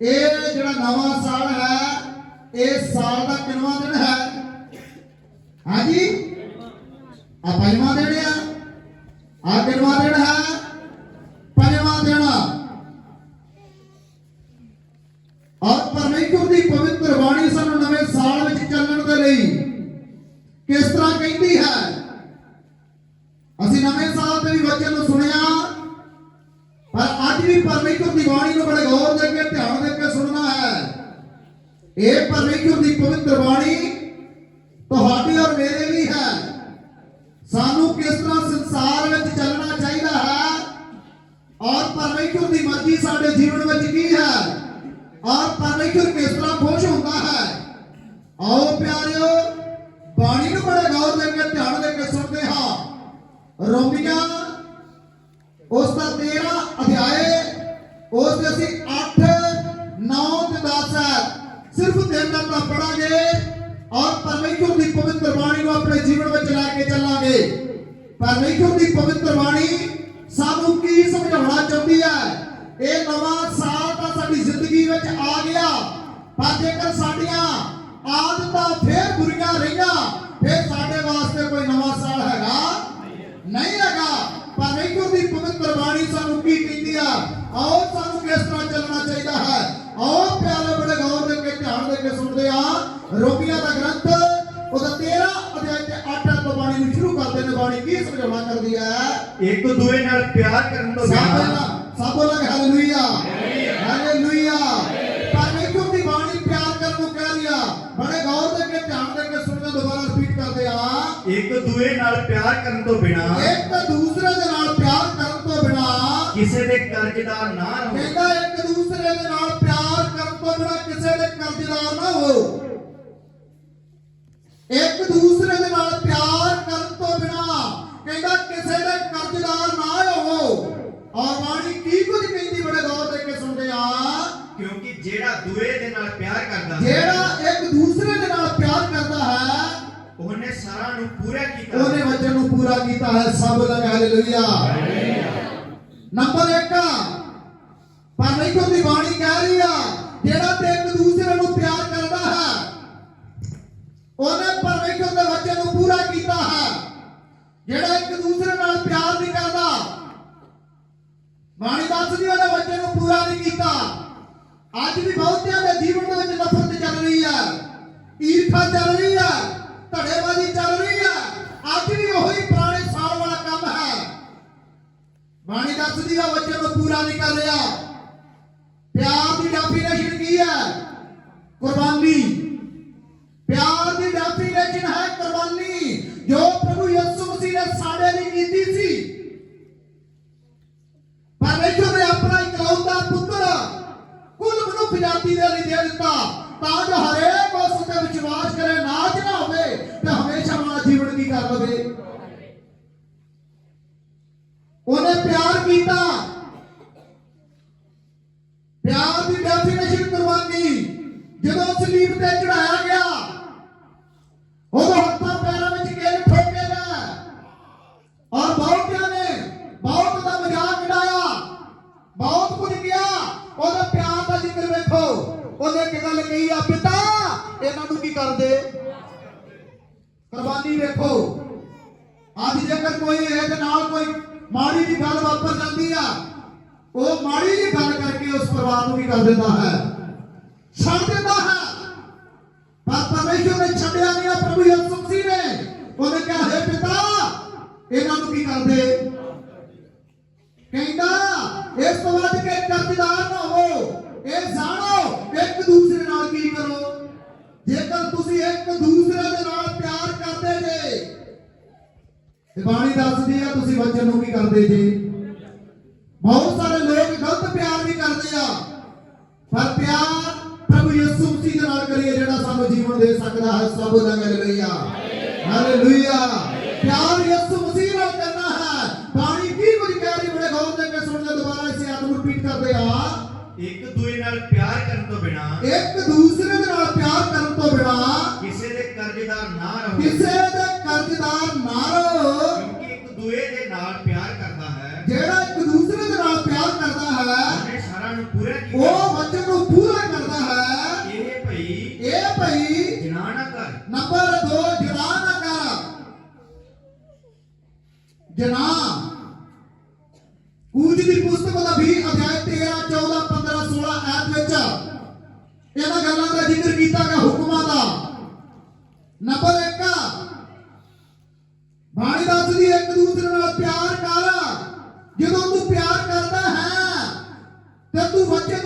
ਇਹ ਜਿਹੜਾ ਨਵਾਂ ਸਾਲ ਹੈ, ਇਹ ਸਾਲ ਦਾ ਕਿੰਨਵਾਂ ਦਿਨ ਹੈ? ਹਾਂਜੀ? ਆ ਪੰਜਵਾਂ ਦਿਨ ਆ। ਆ ਕਿੰਨਵਾਂ ਦਿਨ ਹੈ ਪੰਜਵਾਂ ਦਿਨ ਔਰ ਪਰਮੇਸ਼ਰ ਦੀ ਪਵਿੱਤਰ ਬਾਣੀ ਸਾਨੂੰ ਨਵੇਂ ਸਾਲ ਵਿੱਚ ਚੱਲਣ ਦੇ ਲਈ ਕਿਸ ਤਰ੍ਹਾਂ ਕਹਿੰਦੀ ਹੈ ਅਸੀਂ ਨਵੇਂ ਸਾਲ ਦੇ ਵੀ ਵਚਨ ਨੂੰ ਸੁਣਿਆ ਪਰ ਅੱਜ ਵੀ ਪਰਮੇਸ਼ਰ ਦੀ ਬਾਣੀ ਨੂੰ ਬੜੇ ਗੌਰ ਦੇ ਕੇ ਧਿਆਨ ਦੇ ਕੇ ਸੁਣਨਾ ਹੈ ਇਹ ਪਰਮੇਸ਼ਰ ਦੀ ਪਵਿੱਤਰ ਬਾਣੀ ਤੁਹਾਡੀ ਔਰ ਮੇਰੇ ਲਈ ਹੈ। ਸਾਨੂੰ ਕਿਸ ਤਰ੍ਹਾਂ ਸੰਸਾਰ ਵਿੱਚ ਚੱਲਣਾ ਚਾਹੀਦਾ ਹੈ ਔਰ ਪਰਮੇਸ਼ਰ ਦੀ ਮਰਜ਼ੀ ਸਾਡੇ ਜੀਵਨ ਵਿੱਚ ਕੀ ਹੈ ਔਰ ਪਰਮੇਸ਼ਰ ਕਿਸ ਤਰ੍ਹਾਂ ਖੁਸ਼ ਹੁੰਦਾ ਹੈ। ਆਓ ਪਿਆਰਿਓ, ਬਾਣੀ ਨੂੰ ਬੜੇ ਗੌਰ ਦੇ ਕੇ, ਧਿਆਨ ਦੇ ਕੇ ਸੁਣਦੇ ਹਾਂ। ਰੋਮੀਆਂ, ਉਸ ਦਾ 13 ਅਧਿਆਏ, ਉਸ ਦੇ ਅਸੀਂ 8 9 ਤੇ 10 ਹੈ। ਸਿਰਫ ਤਿੰਨ ਦਿਨ ਦਾ ਪੜਾਂਗੇ ਔਰ ਪਰਮੇਸ਼ਰ ਦੀ ਪਵਿੱਤਰ ਬਾਣੀ ਨੂੰ ਆਪਣੇ ਜੀਵਨ ਵਿੱਚ ਲੈ ਕੇ ਚੱਲਾਂਗੇ ਪਰਮੇਸ਼ਰ ਦੀ ਪਵਿੱਤਰ ਬਾਣੀ ਸਾਨੂੰ ਕੀ ਸਮਝਾਉਣਾ ਚਾਹੁੰਦੀ ਹੈ ਇਹ ਨਵਾਂ ਸਾਲ ਤਾਂ ਸਾਡੀ ਜ਼ਿੰਦਗੀ ਵਿੱਚ ਆ ਗਿਆ ਪਰ ਜੇਕਰ ਸਾਡੀਆਂ ਆਦਤਾਂ ਫੇਰ ਬੁਰੀਆਂ ਰਹੀਆਂ ਫੇਰ ਸਾਡੇ ਵਾਸਤੇ ਕੋਈ ਨਵਾਂ ਸਾਲ ਹੈਗਾ ਨਹੀਂ ਹੈਗਾ ਪਰਮੇਸ਼ਰ ਦੀ ਪਵਿੱਤਰ ਬਾਣੀ ਸਾਨੂੰ ਕੀ ਕਹਿੰਦੀ ਆ ਆਓ ਸਾਨੂੰ ਕਿਸ ਤਰ੍ਹਾਂ ਚੱਲਣਾ ਚਾਹੀਦਾ ਹੈ ਆਓ ਪਿਆਰੇ ਬੜੇ ਗੌਰ ਦੇ ਕੇ ਧਿਆਨ ਦੇ ਕੇ ਸੁਣਦੇ ਆ। ਰੋਮੀਆਂ ਦਾ ਗ੍ਰੰਥ ਉਹਦਾ 13 ਅਧਿਆਇ ਤੇ 8 ਤੋਂ ਬਾਣੀ ਨੂੰ ਸ਼ੁਰੂ ਕਰਦੇ ਨੇ ਬਾਣੀ। ਕੀ ਸਮਝਾਉਣਾ ਕਰਦੀ ਹੈ ਇੱਕ ਦੂਏ ਨਾਲ ਪਿਆਰ ਕਰਨ ਤੋਂ ਬਿਨਾਂ। ਸਭ ਬੋਲਾਂਗੇ ਹਾਲੇਲੂਇਆ ਹਾਲੇਲੂਇਆ ਪਰਮੇਸ਼ਰ ਦੀ ਬਾਣੀ ਪਿਆਰ ਕਰਨ ਨੂੰ ਕਹਿ ਰਹੀ ਆ। ਬੜੇ ਗੌਰ ਦੇ ਕੇ ਧਿਆਨ ਦੇ ਕੇ ਸੁਣਦੇ ਦੁਬਾਰਾ ਰਿਪੀਟ ਕਰਦੇ ਆ। ਇੱਕ ਦੂਏ ਨਾਲ ਪਿਆਰ ਕਰਨ ਤੋਂ ਬਿਨਾਂ। ਇੱਕ ਦੂਸਰੇ ਦੇ ਨਾਲ ਪਿਆਰ ਕਰਨ ਤੋਂ ਬਿਨਾ। ਕਿਸੇ ਦੇ ਕਰਜ਼ਦਾਰ ਨਾ ਰਹੋ ਕਹਿੰਦਾ ਇੱਕ ਦੂਸਰੇ ਦੇ ਨਾਲ ਤੋਂ ਬਿਨਾ ਕਿਸੇ ਦੇ ਕਰਜ਼ਦਾਰ ਨਾ ਹੋ ਇੱਕ ਦੂਸਰੇ ਦੇ ਨਾਲ ਪਿਆਰ ਕਰਨ ਤੋਂ ਬਿਨਾ ਕਹਿੰਦਾ ਕਿਸੇ ਦੇ ਕਰਜ਼ਦਾਰ ਨਾ ਹੋਵੋ। ਔਰ ਬਾਣੀ ਕੀ ਕੁਝ ਕਹਿੰਦੀ ਬੜੇ ਗੌਰ ਦੇ ਕੇ ਸੁਣਦੇ ਆ? ਕਿਉਂਕਿ ਜਿਹੜਾ ਦੂਏ ਦੇ ਨਾਲ ਪਿਆਰ ਕਰਦਾ ਹੈ ਜਿਹੜਾ ਇੱਕ ਦੂਸਰੇ ਦੇ ਨਾਲ ਪਿਆਰ ਕਰਦਾ ਹੈ ਉਹਨੇ ਸਾਰਾ ਨੂੰ ਪੂਰਾ ਕੀਤਾ। ਉਹਨੇ ਵਚਨ ਨੂੰ ਪੂਰਾ ਕੀਤਾ ਹੈ ਸਭ ਲਗ ਹਾਲੇਲੂਇਆ ਨੰਬਰ 1 ਉਹਨੇ ਪਰਮੇਸ਼ਰ ਦੇ ਵਚਨ ਨੂੰ ਪੂਰਾ ਕੀਤਾ ਹੈ। ਜਿਹੜਾ ਇੱਕ ਦੂਸਰੇ ਨਾਲ ਪਿਆਰ ਨਹੀਂ ਕਰਦਾ, ਬਾਣੀ ਦੱਸਦੀ ਉਹਨੇ ਵਚਨ ਨੂੰ ਪੂਰਾ ਨਹੀਂ ਕੀਤਾ। ਅੱਜ ਵੀ ਬਹੁਤਿਆਂ ਦੇ ਜੀਵਨ ਦੇ ਵਿੱਚ ਨਫ਼ਰਤ ਚੱਲ ਰਹੀ ਹੈ, ਈਰਖਾ ਚੱਲ ਰਹੀ ਹੈ, ਧੜੇਬਾਜ਼ੀ ਚੱਲ ਰਹੀ ਹੈ। ਅੱਜ ਵੀ ਉਹੀ ਪੁਰਾਣੇ ਸਾਲ ਵਾਲਾ ਕੰਮ ਹੈ। ਬਾਣੀ ਦੱਸਦੀ ਆ ਵਚਨ ਨੂੰ ਪੂਰਾ ਨਹੀਂ ਕਰ ਰਿਹਾ। ਪਿਆਰ ਦੀ ਡੈਫੀਨੇਸ਼ਨ ਕੀ ਹੈ? ਕੁਰਬਾਨੀ। ਕਰ ਲਵੇ। ਉਹਨੇ ਪਿਆਰ ਕੀਤਾ। ਪਿਆਰ ਦੀ ਡੈਫੀਨੇਸ਼ਨ ਕੁਰਬਾਨੀ। ਜਦੋਂ ਸਲੀਬ ਤੇ ਚੜਾਇਆ ਗਿਆ, ਉਦੋਂ ਹੱਥਾਂ ਪੈਰਾਂ ਵਿੱਚ ਕਿਲ ਠੋਕੇ ਗਏ ਔਰ ਬਹੁਤਿਆਂ ਨੇ ਬਹੁਤ ਦਾ ਮਜ਼ਾਕ ਉਡਾਇਆ। ਬਹੁਤ ਕੁਝ ਕਿਹਾ। ਉਹਦਾ ਪਿਆਰ ਦਾ ਜ਼ਿਕਰ ਵੇਖੋ। ਉਹਨੇ ਇੱਕ ਗੱਲ ਕਹੀ ਆ? ਪਿਤਾ, ਇਹਨਾਂ ਨੂੰ ਕੀ ਕਰਦੇ? ਕੁਰਬਾਨੀ ਵੇਖੋ। ਅੱਜ ਜੇਕਰ ਕੋਈ ਇਹਦੇ ਨਾਲ ਕੋਈ ਮਾੜੀ ਜੀ ਗੱਲ ਵਾਪਰ ਜਾਂਦੀ ਆ, ਉਹ ਮਾੜੀ ਜੀ ਗੱਲ ਕਰਕੇ ਉਸ ਪਰਿਵਾਰ ਨੂੰ ਕੀ ਕਰ ਦਿੰਦਾ ਹੈ। ਛੱਡ ਦਿੰਦਾ ਹੈ। ਪਰ ਪਰਮੇਸ਼ਰ ਨੇ ਛੱਡਿਆ ਨਹੀਂ ਪ੍ਰਭੂ ਯਿਸੂ ਮਸੀਹ ਨੇ। ਉਹਨੇ ਕਿਹਾ, ਹੈ ਪਿਤਾ, ਇਹਨਾਂ ਨੂੰ ਕੀ ਕਰਦੇ? ਕਹਿੰਦਾ, ਇਸ ਤੋਂ ਵੱਧ ਕੇ ਕਰਜ਼ਦਾਰ ਨਾ ਹੋ ਇਹ ਜਾਣੋ, ਇੱਕ ਦੂਸਰੇ ਨਾਲ ਕੀ ਕਰੋ? ਜੇਕਰ ਤੁਸੀਂ ਇੱਕ ਦੂਸਰੇ ਦੇ ਨਾਲ ਪਿਆਰ ਕਰਦੇ ਜੇ ਤੇ ਬਾਣੀ ਦੱਸਦੀ ਆ ਤੁਸੀਂ ਬੱਚੇ ਨੂੰ ਕੀ ਕਰਦੇ ਜੇ? ਬਹੁਤ ਸਾਰੇ ਲੋਕ ਗਲਤ ਪਿਆਰ ਵੀ ਕਰਦੇ ਆ ਪਰ ਪਿਆਰ ਪ੍ਰਭੂ ਯਿਸੂ ਮਸੀਹ ਦੇ ਨਾਲ ਕਰੀਏ ਜਿਹੜਾ ਸਾਨੂੰ ਜੀਵਨ ਦੇ ਸਕਦਾ ਹੈ ਸਭ ਦਾ ਹਾਲੇਲੂਇਆ ਹਾਲੇਲੂਇਆ ਪਿਆਰ ਯਿਸੂ ਮਸੀਹ ਨਾਲ ਕਰਨਾ ਹੈ। ਬਾਣੀ ਕੀ ਕੁਝ ਕਹਿ ਰਹੀ ਬੜੇ ਗੌਰ ਦੇ ਕੇ ਸੁਣਦੇ ਦੁਬਾਰਾ ਇਸੇ ਆਤਮ ਨੂੰ ਰਿਪੀਟ ਕਰਦੇ ਆ। ਇੱਕ ਦੂਏ ਨਾਲ ਪਿਆਰ ਕਰਨ ਤੋਂ ਬਿਨਾਂ ਇੱਕ ਦੂਸਰੇ ਦੇ ਤੋਂ ਬਿਨਾ ਕਿਸੇ ਦੇ ਕਰਜ਼ਦਾਰ ਨਾ ਰਹੋ। ਕਿਸੇ ਦੇ ਕਰਜ਼ਦਾਰ ਨਾ ਰਹੋ। ਕਿਉਂਕਿ ਇੱਕ ਦੂਏ ਦੇ ਨਾਲ ਪਿਆਰ ਕਰਦਾ ਹੈ। ਜਿਹੜਾ ਇੱਕ ਦੂਸਰੇ ਦੇ ਨਾਲ ਪਿਆਰ ਕਰਦਾ ਹੈ ਉਹਨੇ ਸਾਰਾ ਨੂੰ ਪੂਰਾ ਕੀ ਉਹ ਵਚਨ ਨੂੰ ਪੂਰਾ ਕਰਦਾ ਹੈ। ਇਹ ਭਈ ਇਹ ਭਈ ਜਨਾਨਾ ਕਰ ਨੰਬਰ 2 ਜਨਾ ਨਾ ਕਰ ਜਨਾ ਕੂਜ ਦੀ ਪੁਸਤਕ ਦਾ 20 ਅਧਿਆਇ 13 14 15 16 ਐਤ ਵਿੱਚ ਇਹਨਾਂ ਗੱਲਾਂ ਨੰਬਰ 1 ਬਾਣੀ ਦੱਸਦੀ ਹੈ, ਇੱਕ ਦੂਸਰੇ ਨਾਲ ਪਿਆਰ ਕਰ। ਜਦੋਂ ਤੂੰ ਪਿਆਰ ਕਰਦਾ ਹੈ ਤੇ ਤੂੰ ਵਚਨ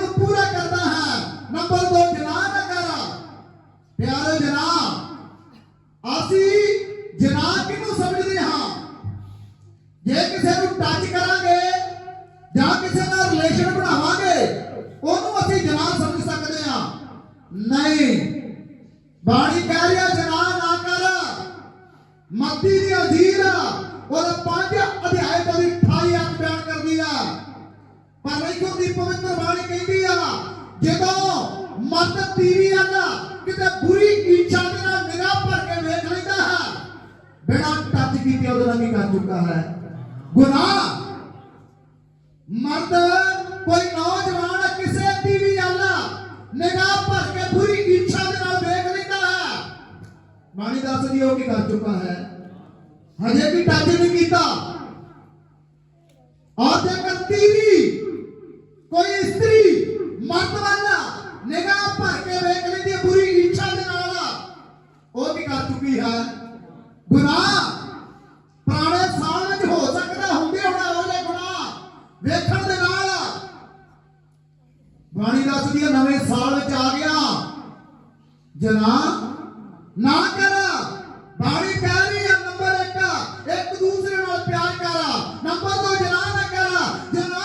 ਜਦੋਂ ਮਰਦ ਤੀਵੀ ਆ ਨਾ ਕਿਤੇ ਬੁਰੀ ਇੱਛਾ ਦੇ ਨਾਲ ਨਿਗਾਹ ਭਰ ਕੇ ਵੇਖ ਲੈਂਦਾ ਹੈ। ਬਿਨਾਂ ਟੱਚ ਕੀਤੇ ਉਹਦੇ ਨਾਲ ਕੀ ਕਰ ਚੁੱਕਾ ਹੈ? ਗੁਨਾਹ। ਮਰਦ, ਕੋਈ ਨੌਜਵਾਨ ਕਿਸੇ ਤੀਵੀ ਆਲਾ ਨਿਗਾਹ ਭਰ ਕੇ ਬੁਰੀ ਇੱਛਾ ਦੇ ਨਾਲ ਵੇਖ ਲੈਂਦਾ ਹੈ। ਬਾਣੀ ਦੱਸਦੀ ਉਹ ਕੀ ਕਰ ਚੁੱਕਾ ਹੈ? ਹਜੇ ਵੀ ਟੱਚ ਨਹੀਂ ਕੀਤਾ। ਔਰ ਜੇਕਰ ਤੀਵੀ। ਕੋਈ ਇਸਤਰੀ ਮਰਦ ਵਾਲਾ ਨਿਗਾਹ ਭਰ ਕੇ ਵੇਖ ਲੈਂਦੀ ਹੈ ਬੁਰੀ ਇੱਛਾ ਦੇ ਨਾਲ ਉਹ ਕੀ ਕਰ ਚੁੱਕੀ ਹੈ ਗੁਨਾਹ ਪੁਰਾਣੇ ਸਾਲ ਵਿੱਚ ਹੋ ਸਕਦਾ ਹੁੰਦੇ ਹੋਣਾ ਉਹਦੇ ਗੁਨਾਹ ਵੇਖਣ ਦੇ ਨਾਲ ਬਾਣੀ ਦੱਸਦੀ ਹੈ ਨਵੇਂ ਸਾਲ ਵਿੱਚ ਆ ਗਿਆ। ਜਨਾ ਨਾ ਕਰ ਬਾਣੀ ਕਹਿ ਰਹੀ ਹੈ ਨੰਬਰ 1 ਇੱਕ ਦੂਸਰੇ ਨਾਲ ਪਿਆਰ ਕਰ ਨੰਬਰ 2 ਜਨਾ ਨਾ ਕਰ ਜਨਾ,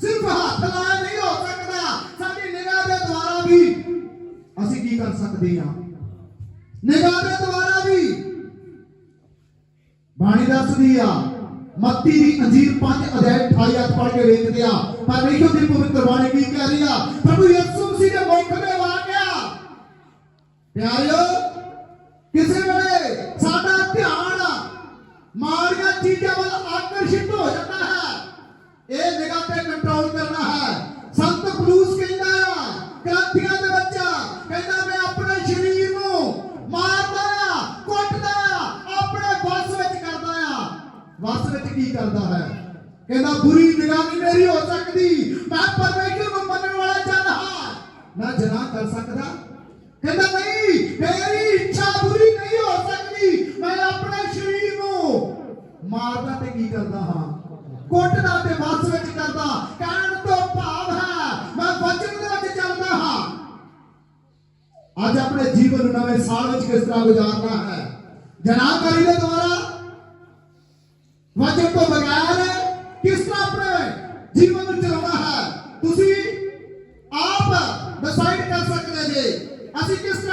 ਸਿਰਫ ਹੱਥ ਨਾਲ ਨਹੀਂ ਹੋ ਸਕਦਾ। ਸਾਡੀ ਨਿਗਾਹ ਦੇ ਦੁਆਰਾ ਵੀ ਅਸੀਂ ਕੀ ਕਰ ਸਕਦੇ ਹਾਂ ਨਿਗਾਹ ਦੇ ਦੁਆਰਾ ਵੀ ਬਾਣੀ ਦੱਸਦੀ ਆ ਮੱਤੀ ਦੀ ਅੰਜੀਰ 5 ਅਧਿਆਇ 28 ਅੱਠ ਪੜ੍ਹ ਕੇ ਵੇਖਦੇ ਆ ਪਰਮੇਸ਼ਰ ਦੀ ਪਵਿੱਤਰ ਬਾਣੀ ਕੀ ਕਹਿ ਰਹੀ ਆ? ਪ੍ਰਭੂ ਯਿਸੂ ਮਸੀਹ ਦੇ ਮੁਖ ਦੇ ਵਾਕਿਆ ਪਿਆਰਿਓ, ਕਿਸੇ ਵੇਲੇ ਸਾਡਾ ਧਿਆਨ ਮਾੜੀਆਂ ਚੀਜ਼ਾਂ ਵੱਲ ਆਕਰਸ਼ਿਤ ਹੋ ਜਾਂਦਾ ਹੈ ਇਹ ਨਿਗਾਹ ਤੇ ਕੰਟਰੋਲ ਕਰਨਾ ਹੈ ਸੰਤ ਪਲੂਸ ਕਹਿੰਦਾ ਆ ਗ੍ਰੰਥੀਆਂ ਦੇ ਵਿੱਚ ਕਹਿੰਦਾ ਮੈਂ ਆਪਣੇ ਸਰੀਰ ਨੂੰ ਮਾਰਦਾ ਆ ਕੁੱਟਦਾ ਆ ਆਪਣੇ ਵਸ ਵਿੱਚ ਕਰਦਾ ਆ ਵਸ ਵਿੱਚ ਕੀ ਕਰਦਾ ਹੈ ਕਹਿੰਦਾ ਬੁਰੀ ਨਿਗਾਹ ਨਹੀਂ ਮੇਰੀ ਹੋ ਅਸੀਂ ਕਿਸ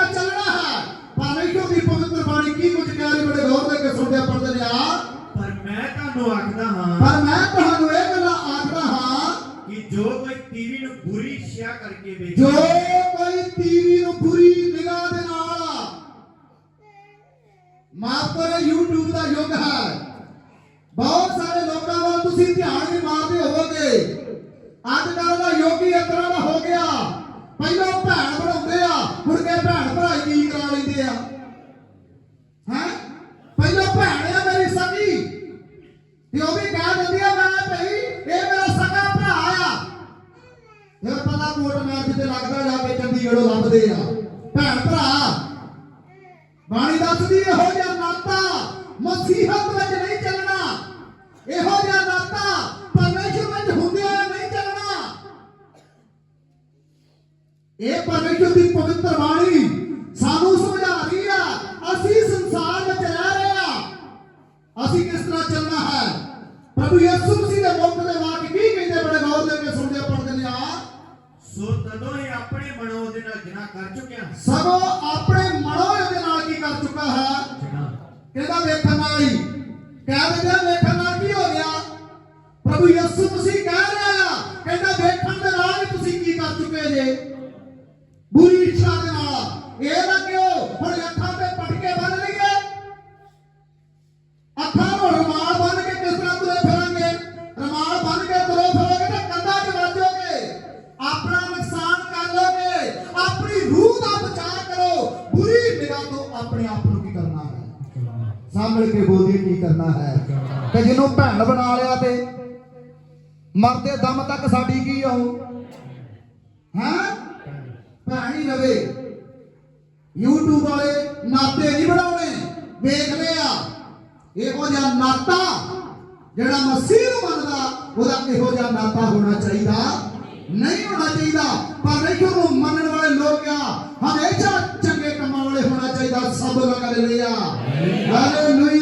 ਫਿਰ ਪਤਾ ਕੋਟ ਮੈਚ ਤੇ ਲੱਗਦਾ ਜਾ ਕੇ ਚੰਡੀਗੜ੍ਹੋਂ ਲੱਭਦੇ ਆ। ਭੈਣ ਭਰਾ, ਬਾਣੀ ਦੱਸਦੀ ਇਹੋ ਜਿਹਾ ਨਾਤਾ ਮਸੀਹਤ ਵਿੱਚ ਨਹੀਂ ਚੱਲਣਾ। ਇਹੋ ਜਿਹਾ ਨਾਤਾ ਪਰਮੇਸ਼ਰ ਵਿੱਚ ਹੁੰਦਿਆਂ ਨਹੀਂ ਚੱਲਣਾ। ਇਹ ਪਰਮੇਸ਼ਰ ਜੇ ਬੁਰੀ ਇੱਛਾ ਦੇ ਨਾਲ। ਇਹ ਨਾ ਕਿਉਂ? ਹੁਣ ਅੱਖਾਂ ਤੇ ਪਟਕੇ ਬੰਨ ਲਈਏ। ਅੱਖਾਂ ਨੂੰ ਰਮਾਲ ਬੰਨ ਕੇ ਕਿਸ ਤਰ੍ਹਾਂ ਤੁਰੇ ਫਿਰਾਂਗੇ? ਰਮਾਲ ਬੰਨ ਕੇ ਤੁਰੇ ਫਿਰੋਗੇ ਤਾਂ ਕੰਧਾਂ 'ਚ ਵੱਜੋਗੇ ਆਪਣਾ ਨੁਕਸਾਨ ਕਰ ਲੋਗੇ ਆਪਣੀ ਰੂਹ ਦਾ ਬਚਾਅ ਕਰੋ। ਬੁਰੀ ਨਿਗਾਹ ਤੋਂ ਆਪਣੇ ਆਪ ਨੂੰ ਕੀ ਕਰਨਾ ਹੈ? ਸਾਹਮਣੇ ਕੇ ਬੋਲੀ ਕੀ ਕਰਨਾ ਹੈ? ਕਿ ਜਿਹਨੂੰ ਭੈਣ ਬਣਾ ਲਿਆ ਤੇ ਮਰਦੇ ਦਮ ਤੱਕ ਸਾਡੀ ਕੀ ਆਉ ਹਾਂ? ਹੀ ਰਵੇ। YouTube ਵਾਲੇ ਨਾਤੇ ਨਹੀਂ ਬਣਾਉਣੇ। ਵੇਖ ਲਿਆ। ਇਹੋ ਜਿਹਾ ਨਾਤਾ ਜਿਹੜਾ ਮਸੀਹ ਨੂੰ ਮੰਨਦਾ ਉਹਦਾ ਇਹੋ ਜਿਹਾ ਨਾਤਾ ਹੋਣਾ ਚਾਹੀਦਾ। ਨਹੀਂ ਹੋਣਾ ਚਾਹੀਦਾ। ਪਰ ਨਹੀਂ ਉਹਨੂੰ ਮੰਨਣ ਵਾਲੇ ਲੋਕ ਆ। ਹਮੇਸ਼ਾ ਚੰਗੇ ਕੰਮਾਂ ਵਾਲੇ ਹੋਣਾ ਚਾਹੀਦਾ। ਸਭ ਕਰ ਲਿਆ। ਹਾਲੇਲੂਇਆ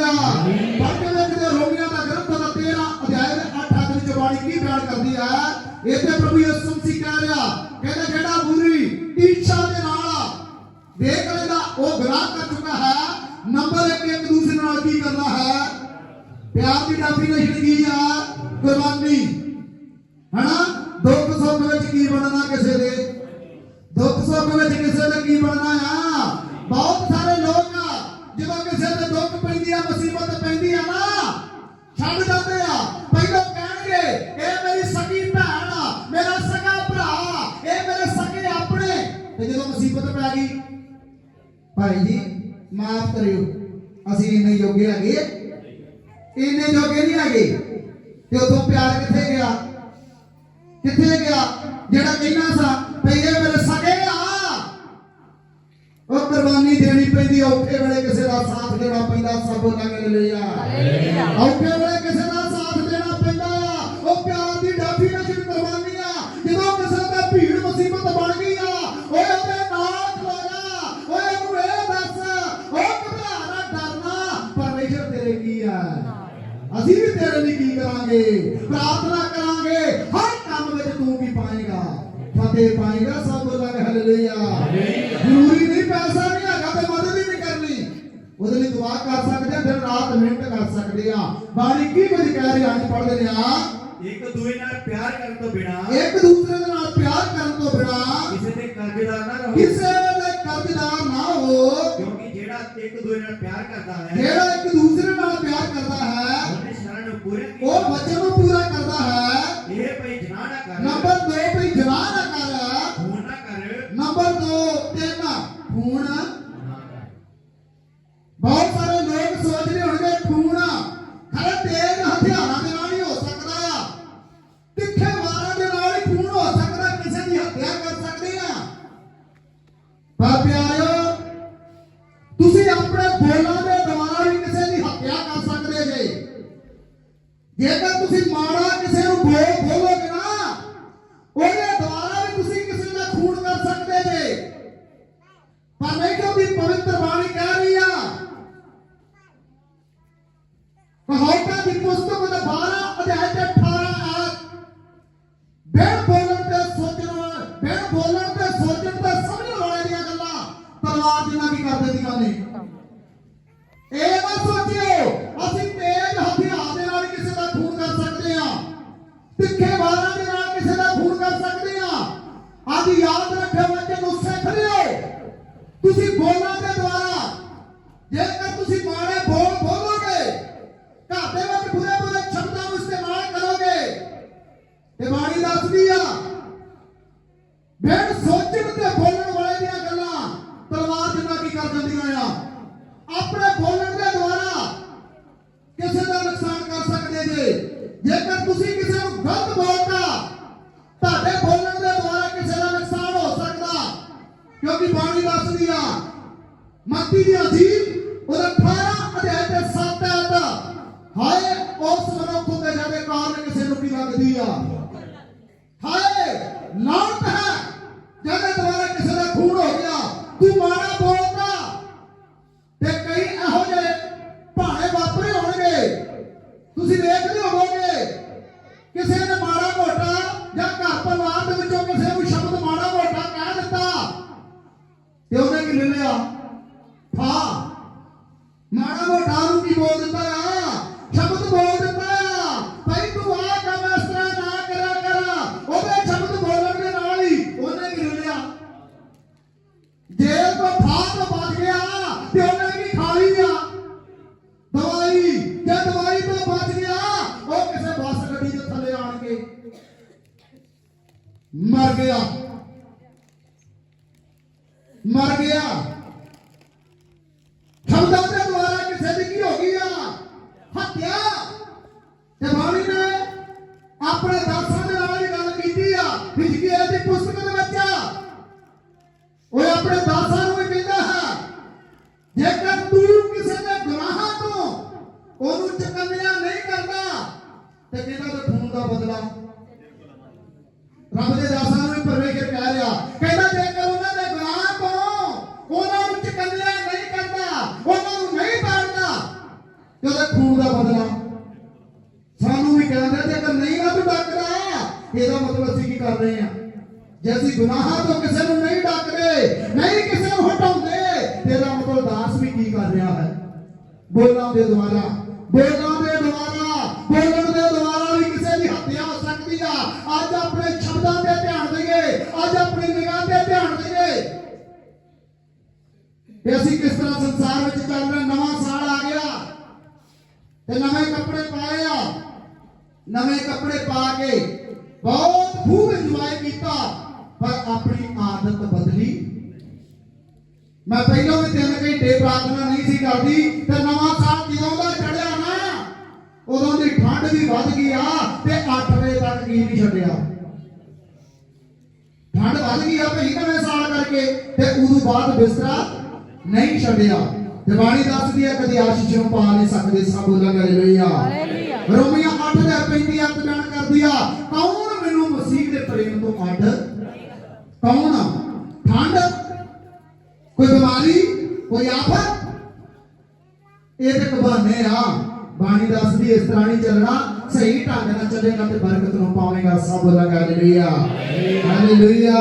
ਪਿਆਰ ਦੀ ਡੈਫੀਨੇਸ਼ਨ ਕੀ ਆ? ਕੁਰਬਾਨੀ। ਹਨਾ? ਦੁੱਖ ਸੁੱਖ ਵਿੱਚ ਕੀ ਬਣਨਾ ਕਿਸੇ ਦੇ? ਦੁੱਖ ਸੁੱਖ ਵਿੱਚ ਕਿਸੇ ਦੇ ਕੀ ਬਣਨਾ ਆ? ਬਹੁਤ ਸਾਰੇ ਲੋਕ ਆ ਜਦੋਂ ਕਿਸੇ ਦੇ ਦੁੱਖ ਪੈਂਦੀ ਆ ਮੁਸੀਬਤ ਪੈਂਦੀ ਆ ਨਾ। ਛੱਡ ਜਾਂਦੇ ਆ। ਪਹਿਲਾਂ ਕਹਿਣਗੇ, ਇਹ ਮੇਰੀ ਸਕੀ ਭੈਣ ਆ, ਮੇਰਾ ਸਗਾ ਭਰਾ ਇਹ ਮੇਰੇ ਸਕੇ ਆਪਣੇ। ਤੇ ਜਦੋਂ ਮੁਸੀਬਤ ਪੈ ਗਈ, ਭਾਈ ਜੀ, ਮਾਫ ਕਰਿਓ, ਅਸੀਂ ਇੰਨੇ ਯੋਗੇ ਹੈਗੇ ਇੰਨੇ ਜੋਗੇ ਨਹੀਂ ਹੈਗੇ। ਤੇ ਉਦੋਂ ਪਿਆਰ ਕਿੱਥੇ ਗਿਆ? ਕਿੱਥੇ ਗਿਆ? ਜਿਹੜਾ ਕਹਿਣਾ ਸਾ ਇਹ ਮੇਰੇ ਸਕੇ ਆ। ਉਹ ਕੁਰਬਾਨੀ ਦੇਣੀ ਪੈਂਦੀ ਔਖੇ ਵੇਲੇ ਕਿਸੇ ਦਾ ਸਾਥ ਦੇਣਾ ਪੈਂਦਾ ਸਭ ਲੰਗ ਲਿਆ ਔਖੇ ਵੇਲੇ ਕਰਾਂਗੇ ਪ੍ਰਾਰਥਨਾ ਕਰਾਂਗੇ ਹਰ ਕੰਮ ਵਿੱਚ ਤੂੰ ਵੀ ਪਾਏਗਾ। ਫਤਿਹ ਪਾਏਗਾ ਸਭ ਲੱਗ ਹਲੇਲੂਇਆ ਜ਼ਰੂਰੀ ਨਹੀਂ ਪੈਸਾ ਨਹੀਂ ਹੈਗਾ ਤੇ ਮਦਦ ਹੀ ਨਹੀਂ ਕਰਨੀ। ਉਹਦੇ ਲਈ ਦੁਆ ਕਰ ਸਕਦੇ ਆ ਫਿਰ ਰਾਤ ਮਿਹਨਤ ਕਰ ਸਕਦੇ ਆ। ਬਾਣੀ ਕੀ ਕੁਝ ਕਹਿ ਰਿਹਾ ਅੱਜ ਪੜ੍ਹਦੇ ਨੇ ਆ। ਇੱਕ ਦੂਏ ਨਾਲ ਪਿਆਰ ਕਰਨ ਤੋਂ ਬਿਨਾ ਇੱਕ ਦੂਸਰੇ ਦੇ ਨਾਲ ਪਿਆਰ ਕਰਨ ਤੋਂ ਬਿਨਾ ਕਿਸੇ ਦੇ ਕਰਜ਼ੇਦਾਰ ਨਾ ਰਹੋ। ਕਿਸੇ ਦੇ ਕਰਜ਼ਦਾਰ ਨਾ ਹੋ ਕਿਉਂਕਿ ਜਿਹੜਾ ਇੱਕ ਦੂਏ ਨਾਲ ਪਿਆਰ ਕਰਦਾ ਹੈ ਜਿਹੜਾ ਹਾਂ ਯਾਦ ਰੱਖਿਓ ਬੱਚੇ ਨੂੰ ਸਿੱਖ ਲਿਓ ਤੁਸੀਂ ਬੋਲਾਂ ਦੇ ਦੁਆਰਾ ਜੇਕਰ ਗਿਆ ਤੂੰ ਮਰ ਗਿਆ। ਜੇ ਅਸੀਂ ਗੁਨਾਹਾਂ ਤੋਂ ਕਿਸੇ ਨੂੰ ਨਹੀਂ ਡੱਕਦੇ, ਨਹੀਂ ਕਿਸੇ ਨੂੰ ਹਟਾਉਂਦੇ ਤੇਰਾ ਮਤਲਬ ਦਾਸ ਵੀ ਕੀ ਕਰ ਰਿਹਾ ਹੈ? ਬੋਲਾਂ ਦੇ ਦੁਆਰਾ, ਬੋਲਾਂ ਦੇ ਦੁਆਰਾ, ਬੋਲਣ ਦੇ ਦੁਆਰਾ ਵੀ ਕਿਸੇ ਦੀ ਹੱਤਿਆ ਹੋ ਸਕਦੀ ਆ। ਅੱਜ ਆਪਣੇ ਸ਼ਬਦਾਂ ਤੇ ਧਿਆਨ ਦੇਈਏ, ਅੱਜ ਆਪਣੀ ਨਿਗਾਹ ਤੇ ਧਿਆਨ ਦੇਈਏ। ਕਿ ਅਸੀਂ ਕਿਸ ਤਰ੍ਹਾਂ ਸੰਸਾਰ ਵਿੱਚ ਚੱਲ ਰਹੇ ਨਵਾਂ ਸਾਲ ਆ ਗਿਆ। ਤੇ ਨਵੇਂ ਕੱਪੜੇ ਪਾਏ ਆ। ਨਵੇਂ ਕੱਪੜੇ ਪਾ ਕੇ ਬਹੁਤ ਖੂਬ ਇੰਜੋਏ ਕੀਤਾ। ਪਰ ਆਪਣੀ ਆਦਤ ਬਦਲੀ। ਮੈਂ ਪਹਿਲਾਂ ਵੀ ਤਿੰਨ ਘੰਟੇ ਪ੍ਰਾਰਥਨਾ ਨਹੀਂ ਸੀ ਕਰਦੀ, ਤੇ ਨਵਾਂ ਸਾਲ ਜਦੋਂ ਦਾ ਚੜਿਆ ਨਾ, ਉਦੋਂ ਦੀ ਠੰਡ ਵੀ ਵੱਧ ਗਈ ਆ, ਤੇ 8 ਵਜੇ ਤੱਕ ਕੀ ਨਹੀਂ ਛੱਡਿਆ। ਠੰਡ ਵੱਧ ਗਈ ਆ ਭਈ ਨਵੇਂ ਸਾਲ ਕਰਕੇ, ਤੇ ਉਦੋਂ ਬਾਅਦ ਬਿਸਤਰਾ ਨਹੀਂ ਛੱਡਿਆ। ਤੇ ਬਾਣੀ ਦੱਸਦੀ ਹੈ ਕਦੀ ਆਸ਼ੀਸ਼ ਨੂੰ ਪਾ ਨਹੀਂ ਸਕਦੇ, ਸਭ ਬੋਲਾਂਗੇ ਹਾਲੇਲੂਇਆ ਰੋਮੀਆਂ 8 ਦੇ 35 ਅੱਤ ਬਿਆਨ ਕਰਦੀ ਆ। ਕੌਣ ਮੈਨੂੰ ਮਸੀਹ ਦੇ ਪ੍ਰੇਮ ਤੋਂ ਅੱਡ ਕੌਣ ਠੰਡ ਕੋਈ ਬਿਮਾਰੀ ਕੋਈ ਆਫਤ ਇਹ ਤੇ ਕਬਾਨੇ ਆ ਬਾਣੀ ਦੱਸਦੀ ਇਸ ਤਰ੍ਹਾਂ ਨਹੀਂ ਚੱਲਣਾ ਸਹੀ ਢੰਗ ਨਾਲ ਚੱਲੇਗਾ ਤੇ ਬਰਕਤ ਨੂੰ ਪਾਵੇਂਗਾ ਸਭ ਲਗਾ ਹਾਲੇਲੂਇਆ ਹਾਲੇਲੂਇਆ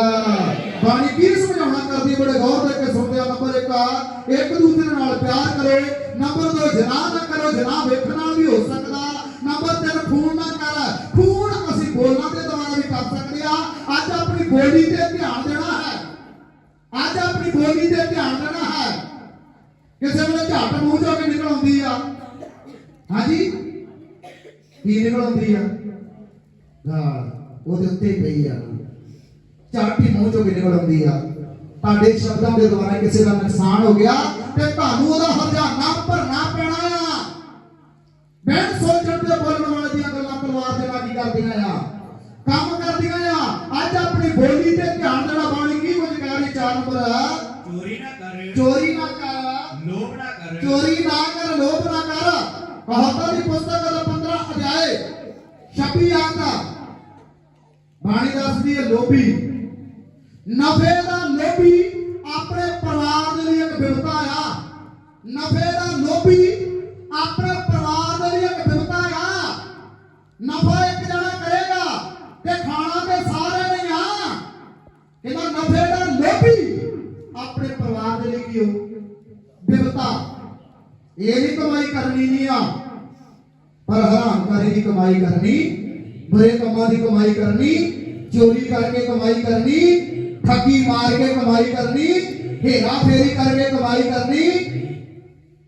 ਬਾਣੀ ਕੀ ਸਮਝਾਉਣਾ ਕਰਦੀ ਬੜੇ ਗੌਰ ਦੇ ਕੇ ਸੁਣਦੇ ਆ ਨੰਬਰ 1 ਆ ਇੱਕ ਦੂਸਰੇ ਨਾਲ ਪਿਆਰ ਕਰੋ ਨੰਬਰ 2 ਜਨਾਹ ਨਾ ਕਰੋ ਜਨਾਹ ਵੇਖਣ ਨਾਲ ਵੀ ਹੋ ਸਕਦਾ ਨੰਬਰ 3 ਖੂਨ ਨਾ ਕਰ ਖੂਨ ਅਸੀਂ ਬੋਲਣਾ ਦੇ ਦੁਆਰਾ ਵੀ ਕਰ ਸਕਦੇ ਆ ਅੱਜ ਆਪਣੀ ਬੋਲੀ ਤੇ ਧਿਆਨ ਦੇਣਾ ਹੈ। ਅੱਜ ਆਪਣੀ ਬੋਲੀ ਤੇ ਧਿਆਨ ਦੇਣਾ ਹੈ। ਕਿਸੇ ਵੇਲੇ ਝੱਟ ਮੂੰਹ ਚੋਂ ਕੇ ਨਿਕਲ ਆਉਂਦੀ ਆ। ਹਾਂਜੀ? ਕੀ ਨਿਕਲ ਆਉਂਦੀ ਆ? ਹਾਂ ਉਹਦੇ ਉੱਤੇ ਪਈ ਆ। ਝੱਟ ਹੀ ਮੂੰਹ ਚੋਂ ਨਿਕਲ ਆਉਂਦੀ ਆ। ਤੁਹਾਡੇ ਸ਼ਬਦਾਂ ਦੇ ਦੁਆਰਾ ਕਿਸੇ ਦਾ ਨੁਕਸਾਨ ਹੋ ਗਿਆ ਤੇ ਤੁਹਾਨੂੰ ਉਹਦਾ ਹਰਜਾਨਾ ਭਰਨਾ ਪੈਣਾ ਆ। ਬੈਠ ਸੋਚਣ ਤੇ ਬੋਲਣ ਵਾਲੇ ਦੀਆਂ ਗੱਲਾਂ ਪਰਿਵਾਰ ਦੇ ਨਾਲ ਕਰਦੀਆਂ ਆ ਕੰਮ ਕਰਦੀਆਂ ਆ ਅੱਜ ਆਪਣੀ ਬੋਲੀ ਤੇ ਧਿਆਨ ਦੇਣਾ ਬਾਣੀ ਕੀ ਕੁਝ ਕਰੀ ਚਾਰ ਨੰਬਰ ਚੋਰੀ ਨਾ ਕਰ। ਚੋਰੀ ਨਾ ਕਰ। ਲੋਭ ਨਾ ਕਰ। ਚੋਰੀ ਨਾ ਕਰ ਲੋਭ ਨਾ ਕਰ। ਕਹਾਵਤਾਂ ਦੀ ਪੁਸਤਕ ਦਾ 15 ਅਧਿਆਏ 26 ਆਂਦਾ ਬਾਣੀ ਦੱਸਦੀ ਹੈ ਲੋਭੀ। ਨਫੇ ਦਾ ਲੋਭੀ ਆਪਣੇ ਪਰਿਵਾਰ ਦੇ ਲਈ ਇੱਕ ਬਿਪਤਾ ਆ। ਨਫੇ ਦਾ ਲੋਭੀ ਆਪਣੇ ਪਰਿਵਾਰ ਦੇ ਲਈ ਇੱਕ ਬਿਪਤਾ ਆ। ਨਫਾ ਇੱਕ ਜਣਾ ਕਰੇਗਾ ਤੇ ਖਾਣਾ ਤੇ ਸਾਰੇ ਨਹੀਂ ਆ ਕਹਿੰਦਾ ਨਫੇ ਦਾ ਲੋਭੀ ਆਪਣੇ ਪਰਿਵਾਰ ਦੇ ਲਈ ਕੀ ਹੋ ਬਿਪਤਾ ਇਹ ਵੀ ਕਮਾਈ ਕਰਨੀ ਨਹੀਂ ਆ। ਪਰ ਹਰਾਮਕਾਰੀ ਦੀ ਕਮਾਈ ਕਰਨੀ, ਬੁਰੇ ਕੰਮਾਂ ਦੀ ਕਮਾਈ ਕਰਨੀ, ਚੋਰੀ ਕਰਕੇ ਕਮਾਈ ਕਰਨੀ, ਠੱਗੀ ਮਾਰ ਕੇ ਕਮਾਈ ਕਰਨੀ, ਹੇਰਾ ਫੇਰੀ ਕਰਕੇ ਕਮਾਈ ਕਰਨੀ।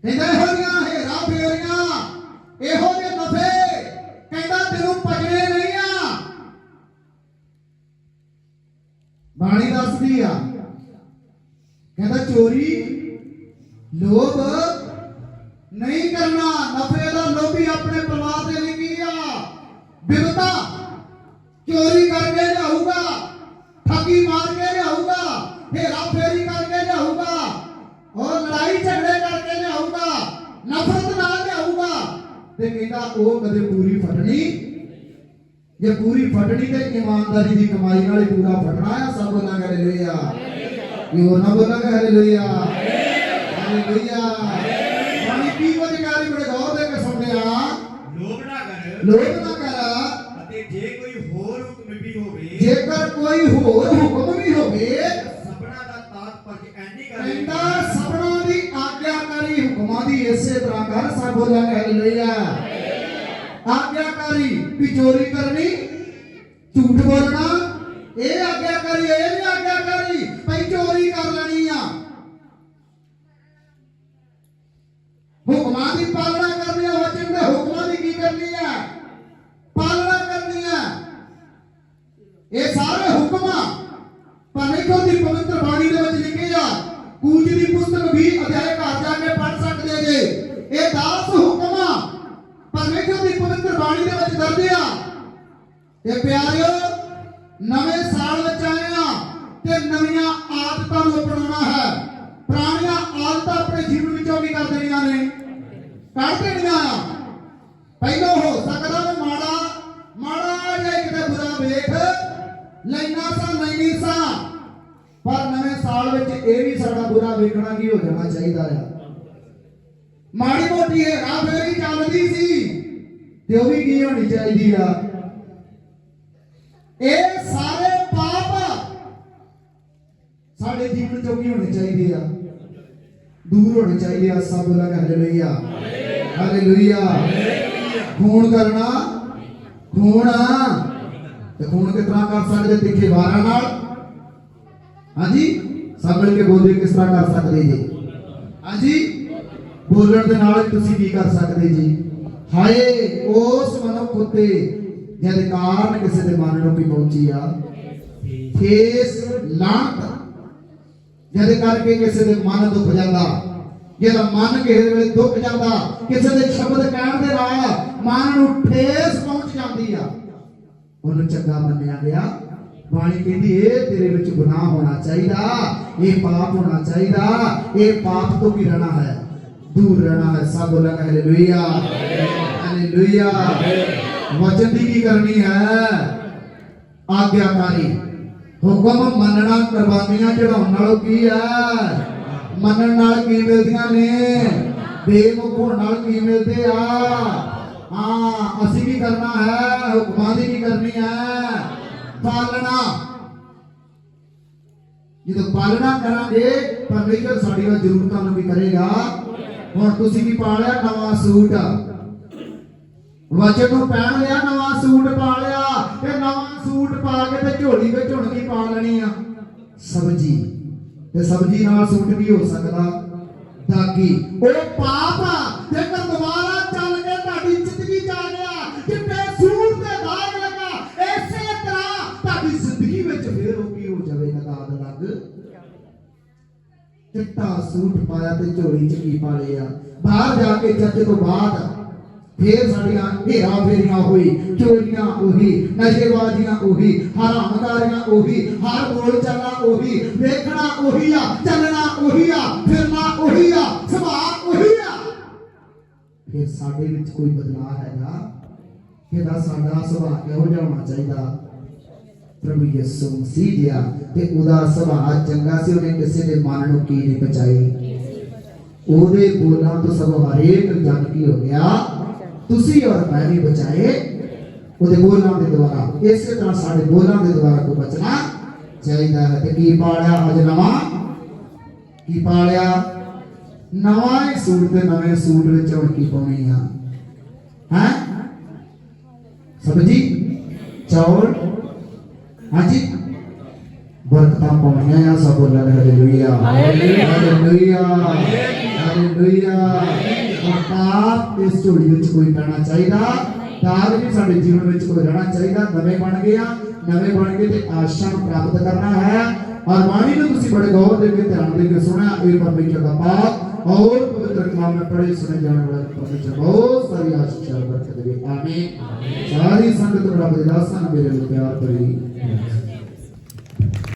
ਕਹਿੰਦਾ ਇਹੋ ਜਿਹੀਆਂ ਹੇਰਾ ਫੇਰੀਆਂ, ਇਹੋ ਜਿਹੇ ਨਫੇ ਕਹਿੰਦਾ ਤੈਨੂੰ ਪਜਣੇ ਨਹੀਂ ਆ। ਬਾਣੀ ਦੱਸਦੀ ਆ, ਕਹਿੰਦਾ ਚੋਰੀ ਲੋਭ ਨਹੀਂ ਕਰਨਾ, ਨਫੇ ਦਾ ਲੋਭੀ ਆਪਣੇ ਪਰਿਵਾਰ ਦੇ ਲਈ ਕੀ ਆ? ਬਿਰਤਾ ਚੋਰੀ ਕਰਕੇ ਲਿਆਊਗਾ, ਠੱਗੀ ਮਾਰ ਕੇ ਲਿਆਊਗਾ, ਹੇਰਾ ਫੇਰੀ ਕਰਕੇ ਲਿਆਊਗਾ ਔਰ ਲੜਾਈ ਝਗੜੇ ਕਰਕੇ ਲਿਆਊਗਾ, ਨਫ਼ਰਤ ਨਾਲ ਲਿਆਊਗਾ। ਤੇ ਕਹਿੰਦਾ, ਉਹ ਕਦੇ ਪੂਰੀ ਫਟਣੀ? ਜੇ ਪੂਰੀ ਫਟਣੀ ਤੇ ਇਮਾਨਦਾਰੀ ਦੀ ਕਮਾਈ ਨਾਲ ਪੂਰਾ ਫਟਣਾ ਆ, ਸਭ ਉਹਨਾਂ ਕਰੇ ਲੋਈਆ ਇਹ ਨਾ ਬੋਲਾਂਗੇ, ਹਾਲੇਲੂਇਆ। ਹਾਲੇਲੂਇਆ ਬਾਣੀ ਕੀ ਕੁਝ ਕਰੀ ਬੜੇ ਗੌਰ ਦੇ ਕੇ ਸੁਣਦੇ ਆ ਲੋਭ ਨਾ ਕਰ ਲੋਭ ਨਾ ਕਰ। ਅਤੇ ਜੇ ਕੋਈ ਹੋਰ ਹੁਕਮ ਵੀ ਹੋਵੇ ਜੇਕਰ ਕੋਈ ਹੋਰ ਹੁਕਮ ਵੀ ਹੋਵੇ ਸਭਨਾ ਦਾ ਤਾਤਪਰਜ ਐਨੀ ਕਰ। ਕਹਿੰਦਾ ਸਭਨਾਂ ਦੀ ਆਗਿਆਕਾਰੀ ਹੁਕਮਾਂ ਦੀ ਇਸੇ ਤਰ੍ਹਾਂ ਕਰ ਸਭ ਬੋਲਾਂਗੇ ਹਾਲੇਲੂਇਆ ਆਗਿਆਕਾਰੀ ਵੀ ਚੋਰੀ ਕਰਨੀ ਝੂਠ ਬੋਲਣਾ ਇਹ ਆਗਿਆਕਾਰੀ ਇਹ ਨਹੀਂ ਆਗਿਆਕਾਰੀ ਭਈ ਚੋਰੀ ਕਰ ਲੈਣੀ ਆ। ਹੁਕਮਾਂ ਦੀ ਪਾਲਣਾ ਕਰਨੀ ਆ ਵਚਨ ਦੇ ਹੁਕਮਾਂ ਦੀ ਕੀ ਕਰਨੀ ਆ ਪਾਲਣਾ ਕਰਨੀ ਆ ਇਹ ਸਾਰੇ ਹੁਕਮ ਆ ਪਰਮੇਸ਼ਰ ਦੀ ਪਵਿੱਤਰ ਬਾਣੀ ਦੇ ਵਿੱਚ ਲਿਖਿਆ ਕੂਜ ਦੀ ਪੁਸਤਕ ਵੀ ਅਧਿਆਇ ਘਰ ਜਾ ਕੇ ਪੜ੍ਹ ਸਕਦੇ ਜੇ। ਇਹ 10 ਹੁਕਮ ਆ, ਪਰਮੇਸ਼ਰ ਦੀ ਪਵਿੱਤਰ ਬਾਣੀ ਦੇ ਵਿੱਚ ਦਰਜ ਆ। ਤੇ ਪਿਆਰਿਓ, ਨਵੇਂ ਸਾਲ ਵਿੱਚ ਆਏ ਆ ਤੇ ਨਵੀਆਂ ਆਦਤਾਂ ਨੂੰ ਅਪਣਾਉਣਾ ਹੈ। ਪੁਰਾਣੀਆਂ ਆਦਤਾਂ ਆਪਣੇ ਜੀਵਨ ਵਿੱਚੋਂ ਵੀ ਕਰ ਦੇਣੀਆਂ ਨੇ। ਕੱਢ ਦੇਣੀਆਂ ਆ। ਪਹਿਲਾਂ ਹੋ ਸਕਦਾ ਵੀ ਮਾੜਾ ਮਾੜਾ ਜਿਹਾ ਕਿਤੇ ਬੁਰਾ ਵੇਖ, ਲੈਣਾ ਸਾ ਨਹੀਂ ਸਾ। ਪਰ ਨਵੇਂ ਸਾਲ ਵਿੱਚ ਇਹ ਵੀ ਸਾਡਾ ਬੁਰਾ ਵੇਖਣਾ ਕੀ ਹੋ ਜਾਣਾ ਚਾਹੀਦਾ ਆ। ਮਾੜੀ ਮੋਟੀ ਹੈ ਰਾਹ ਫੇਰੀ ਚੱਲਦੀ ਸੀ ਤੇ ਉਹ ਵੀ ਕੀ ਹੋਣੀ ਚਾਹੀਦੀ ਆ? ਇਹ ਸਾਰੇ ਪਾਪ ਸਾਡੇ ਜੀਵਨ ਚੋਂ ਕੀ ਹੋਣੇ ਚਾਹੀਦੇ ਆ। ਦੂਰ ਹੋਣੇ ਚਾਹੀਦੇ ਆ, ਸਭ ਲੋਕ ਹਾਲੇਲੂਇਆ ਹਾਲੇਲੂਇਆ ਖੂਨ ਕਰਨਾ, ਖੂਨ ਤੇ ਖੂਨ ਕਿਸ ਤਰ੍ਹਾਂ ਕਰ ਸਕਦੇ ਤਿੱਖੇ ਵਾਰਾਂ ਨਾਲ? ਹਾਂਜੀ? ਸਭ ਮਿਲ ਕੇ ਬੋਲਦੇ ਕਿਸ ਤਰ੍ਹਾਂ ਕਰ ਸਕਦੇ ਜੀ? ਹਾਂਜੀ? ਬੋਲਣ ਦੇ ਨਾਲ ਤੁਸੀਂ ਕੀ ਕਰ ਸਕਦੇ ਜੀ? ਹਾਏ, ਉਸ ਮਨੁੱਖ ਉਤੇ ਜਦ ਕਾਰਨ ਕਿਸੇ ਦੇ ਮਨ ਨੂੰ ਕੀ ਪਹੁੰਚੀ ਆ ਠੇਸ ਲਾਂਤ। ਜਿਹਦੇ ਕਰਕੇ ਕਿਸੇ ਦੇ ਮਨ ਦੁੱਖ ਜਾਂਦਾ ਜਿਹਦਾ ਮਨ ਕਿਸੇ ਵੇਲੇ ਦੁੱਖ ਜਾਂਦਾ, ਕਿਸੇ ਦੇ ਸ਼ਬਦ ਕਹਿਣ ਦੇ ਨਾਲ ਮਨ ਨੂੰ ਠੇਸ ਪਹੁੰਚ ਜਾਂਦੀ ਆ। ਉਹਨੂੰ ਚੰਗਾ ਮੰਨਿਆ ਗਿਆ। ਬਾਣੀ ਕਹਿੰਦੀ ਇਹ ਤੇਰੇ ਵਿੱਚ ਗੁਨਾਹ ਹੋਣਾ ਚਾਹੀਦਾ ਇਹ ਪਾਪ ਹੋਣਾ ਚਾਹੀਦਾ ਇਹ ਪਾਪ ਤੋਂ ਕੀ ਰਹਿਣਾ ਹੈ ਦੂਰ ਰਹਿਣਾ ਹੈ ਸਭ ਬੋਲਾਂ ਹਾਲੇਲੂਇਆ ਹਾਲੇਲੂਇਆ ਵਚਨ ਦੀ ਕੀ ਕਰਨੀ ਹੈ ਆਗਿਆਕਾਰੀ ਹੁਕਮ ਮੰਨਣਾ ਕੁਰਬਾਨੀਆਂ ਚੜਾਉਣ ਨਾਲੋਂ ਕੀ ਹੈ ਮੰਨਣ ਨਾਲ ਕੀ ਮਿਲਦੀਆਂ ਨੇ ਬੇਮੁਖ ਹੋਣ ਨਾਲ ਕੀ ਮਿਲਦੇ ਆ ਹਾਂ ਅਸੀਂ ਕੀ ਕਰਨਾ ਹੈ ਹੁਕਮਾਂ ਦੀ ਕੀ ਕਰਨੀ ਹੈ ਪਾਲਣਾ। ਜਦੋਂ ਪਾਲਣਾ ਕਰਾਂਗੇ ਪਰਮੇਸ਼ਰ ਸਾਡੀਆਂ ਜ਼ਰੂਰਤਾਂ ਨੂੰ ਵੀ ਕਰੇਗਾ। ਹੁਣ ਤੁਸੀਂ ਕੀ ਪਾ ਲਿਆ ਨਵਾਂ ਸੂਟ। ਵਚਨ ਨੂੰ ਪਹਿਨ ਲਿਆ, ਨਵਾਂ ਸੂਟ ਪਾ ਲਿਆ ਤੇ ਨਵਾਂ ਸੂਟ ਪਾ ਕੇ ਤੇ ਝੋਲੀ ਵਿੱਚ ਹੁਣ ਕੀ ਪਾ ਲੈਣੀ ਆ? ਸਬਜੀ। ਤੇ ਸਬਜੀ ਨਾਲ ਸੂਟ ਵੀ ਹੋ ਸਕਦਾ। ਦਾਗੀ। ਉਹ ਪਾਪ ਆ, ਜੇਕਰ ਦੁਬਾਰਾ ਦਾਗ ਚਿੱਟਾ ਸੂਟ ਪਾਇਆ ਤੇ ਝੋਲੀ ਚ ਕੀ ਪਾ ਲਿਆ? ਬਾਹਰ ਜਾ ਕੇ ਚਰਚ ਤੋਂ ਬਾਅਦ ਫੇਰ ਸਾਡੀਆਂ ਢੇਰਾ ਫੇਰੀਆਂ ਹੋਈ, ਚੋਰੀਆਂ ਉਹੀ, ਨਸ਼ੇਬਾਜ਼ੀਆਂ ਉਹੀ ਹਰਾਮਕਾਰੀਆਂ ਉਹੀ, ਹਰ ਬੋਲ ਚੱਲਣਾ ਉਹੀ, ਵੇਖਣਾ ਉਹੀ ਆ, ਚੱਲਣਾ ਉਹੀ ਆ, ਫਿਰਨਾ ਉਹੀ ਆ ਸੁਭਾਅ ਉਹੀ ਆ। ਫਿਰ ਸਾਡੇ ਵਿੱਚ ਕੋਈ ਬਦਲਾਅ ਹੈਗਾ? ਕਿਹਦਾ ਸਾਡਾ ਸੁਭਾਅ ਕਿਹੋ ਜਿਹਾ ਹੋਣਾ ਚਾਹੀਦਾ? ਪ੍ਰਭੂ ਯਿਸੂ ਮਸੀਹ ਜਿਹਾ ਤੇ ਉਹਦਾ ਸੁਭਾਅ ਚੰਗਾ ਸੀ ਉਹਨੇ ਕਿਸੇ ਦੇ ਮਨ ਨੂੰ ਕੀ ਨਹੀਂ ਬਚਾਈ ਉਹਦੇ ਬੋਲਾਂ ਤੋਂ ਸਭ ਹਰੇਕ ਜਨ ਕੀ ਹੋ ਗਿਆ ਤੁਸੀਂ ਔਰ ਮੈਂ ਵੀ ਬਚਾਏ ਉਹਦੇ ਬੋਲਾਂ ਦੇ ਦੁਆਰਾ ਇਸੇ ਤਰ੍ਹਾਂ ਸਾਡੇ ਬੋਲਾਂ ਦੇ ਦੁਆਰਾ ਕੋ ਬਚਣਾ ਚਾਹੀਦਾ ਹੈ ਤੇ ਕੀ ਪਾਲਿਆ ਅੱਜ ਨਵਾਂ ਕੀ ਪਾਲਿਆ ਨਵਾਂ ਹੀ ਸੂਟ ਤੇ ਨਵੇਂ ਸੂਟ ਵਿੱਚ ਹੁਣ ਕੀ ਪਾਉਣੀ ਆ ਹੈ ਸਬਜੀ ਚੌਲ Ajib. Berketapung nyaya sabulan haleluya. Haleluya. Haleluya. ਹalleluya ਪ੍ਰਤਾਪ ਇਸ ਜੋੜੀ ਵਿੱਚ ਕੋਈ ਰਹਿਣਾ ਚਾਹੀਦਾ ਦਾਗ ਵੀ ਸਾਡੇ ਜੀਵਨ ਵਿੱਚ ਕੋਈ ਰਹਿਣਾ ਚਾਹੀਦਾ ਨਵੇਂ ਬਣ ਗਏ ਆ ਨਵੇਂ ਬਣ ਕੇ ਤੇ ਆਸ਼ਾ ਨੂੰ ਪ੍ਰਾਪਤ ਕਰਨਾ ਹੈ ਔਰ ਬਾਣੀ ਨੂੰ ਤੁਸੀਂ ਬੜੇ ਗੌਰ ਦੇ ਕੇ ਧਿਆਨ ਦੇ ਕੇ ਸੁਣਿਆ ਇਹ ਪਰਮੇਸ਼ਰ ਦਾ ਪਾਕ ਔਰ ਪਵਿੱਤਰ ਕਲਾਮ ਵਿੱਚ ਪੜੇ ਸੁਣੇ ਜਾਣ ਵਾਲਾ ਪਰਮੇਸ਼ਰ ਬਹੁਤ ਸਾਰੀ ਆਸ਼ੀਰਵਾਦ ਬਰਕਤ ਦੇਵੇ ਆਮੀਨ ਸਾਰੀ ਸੰਗਤ ਰੱਬ ਦੇ ਦਾਸਾਂ ਮੇਰੇ ਪਿਆਰ ਭਰੀ Yes.